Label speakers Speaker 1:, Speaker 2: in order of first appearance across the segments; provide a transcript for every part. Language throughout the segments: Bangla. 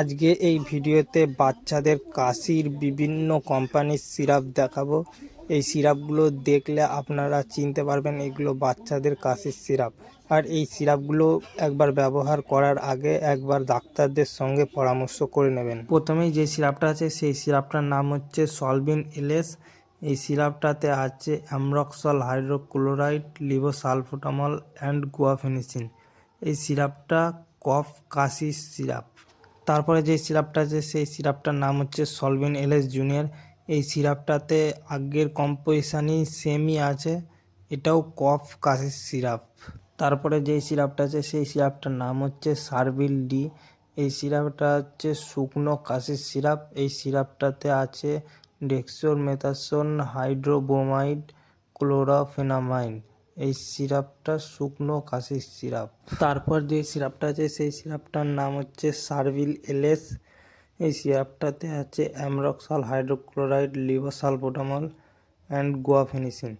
Speaker 1: আজকে এই ভিডিওতে বাচ্চাদের কাশির বিভিন্ন কোম্পানির সিরাপ দেখাবো। এই সিরাপগুলো দেখলে আপনারা চিনতে পারবেন এগুলো বাচ্চাদের কাশির সিরাপ। আর এই সিরাপগুলো একবার ব্যবহার করার আগে একবার ডাক্তারদের সঙ্গে পরামর্শ করে নেবেন। প্রথমেই যে সিরাপটা আছে, সেই সিরাপটার নাম হচ্ছে সলবিন এলএস। এই সিরাপটাতে আছে অ্যামরক্সল হাইড্রোক্লোরাইড লিভোসালফোটামল অ্যান্ড গুয়াফেনিসিন। এই সিরাপটা কফ কাশির সিরাপ। তারপরে যে সিরাপটা আছে, সেই সিরাপটার নাম হচ্ছে সলভিন এলএস জুনিয়র। এই সিরাপটাতে আগের কম্পোজিশানই সেমই আছে, এটাও কফ কাশির সিরাপ। তারপরে যেই সিরাপটা আছে, সেই সিরাপটার নাম হচ্ছে সার্ভিল ডি এই সিরাপটা হচ্ছে শুকনো কাশির সিরাপ। এই সিরাপটাতে আছে ডেক্সোর মেথাসোন, হাইড্রোবোমাইড, ক্লোরাফেনামাইন। এই সিরাপটা শুকনো কাশির সিরাপ। তারপর যে সিরাপটা আছে, সেই সিরাপটার নাম হচ্ছে সার্ভিল এলএস। এই সিরাপটাতে আছে অ্যামরক্সাল হাইড্রোক্লোরাইড লিভোসালবোটামল অ্যান্ড গুয়াফেনিসিন।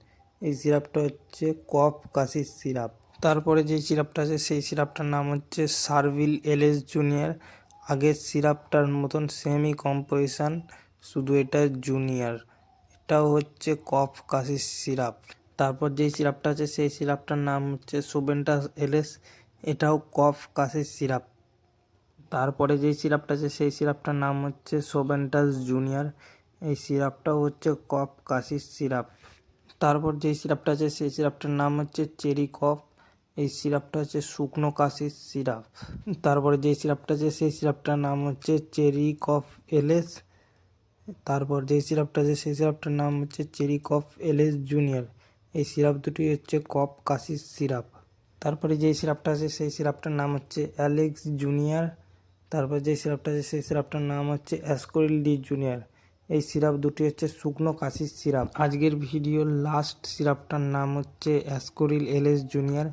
Speaker 1: এই সিরাপটা হচ্ছে কফ কাশির সিরাপ। তারপরে যে সিরাপটা আছে, সেই সিরাপটার নাম হচ্ছে সার্ভিল এলএস জুনিয়র। আগের সিরাপটার মতন সেমি কম্পোজিশান শুধু এটা জুনিয়র। এটাও হচ্ছে কফ কাশির সিরাপ। তারপর যেই সিরাপটা আছে, সেই সিরাপটার নাম হচ্ছে সুবেন্টাস এলএস এটাও কফ কাশির সিরাপ। তারপরে যেই সিরাপটা আছে, সেই সিরাপটার নাম হচ্ছে সোবেন্টাস জুনিয়র। এই সিরাপটাও হচ্ছে কফ কাশির সিরাপ। তারপর যেই সিরাপটা আছে, সেই সিরাপটার নাম হচ্ছে চেরি কফ। এই সিরাপটা হচ্ছে শুকনো কাশির সিরাপ। তারপরে যেই সিরাপটা আছে, সেই সিরাপটার নাম হচ্ছে চেরি কফ এলএস তারপর যেই সিরাপটা আছে, সেই সিরাপটার নাম হচ্ছে চেরি কফ এলএস জুনিয়র। এই সিরাপ দুটি হচ্ছে কফ কাশির সিরাপ। তারপরে যেই সিরাপটা আছে, সেই সিরাপটার নাম হচ্ছে অ্যালেক্স জুনিয়র। তারপর যেই সিরাপটা আছে, সেই সিরাপটার নাম হচ্ছে অ্যাসকোরিল ডি জুনিয়র। এই সিরাপ দুটি হচ্ছে শুকনো কাশির সিরাপ। আজকের ভিডিওর লাস্ট সিরাপটার নাম হচ্ছে অ্যাসকোরিল এলএস জুনিয়র।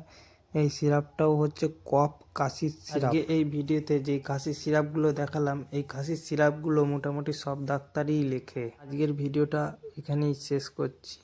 Speaker 1: এই সিরাপটাও হচ্ছে কফ কাশির সিরাপ। এই ভিডিওতে যে কাশির সিরাপগুলো দেখালাম, এই কাশির সিরাপগুলো মোটামুটি সব ডাক্তারই লেখে। আজকের ভিডিওটা এখানেই শেষ করছি।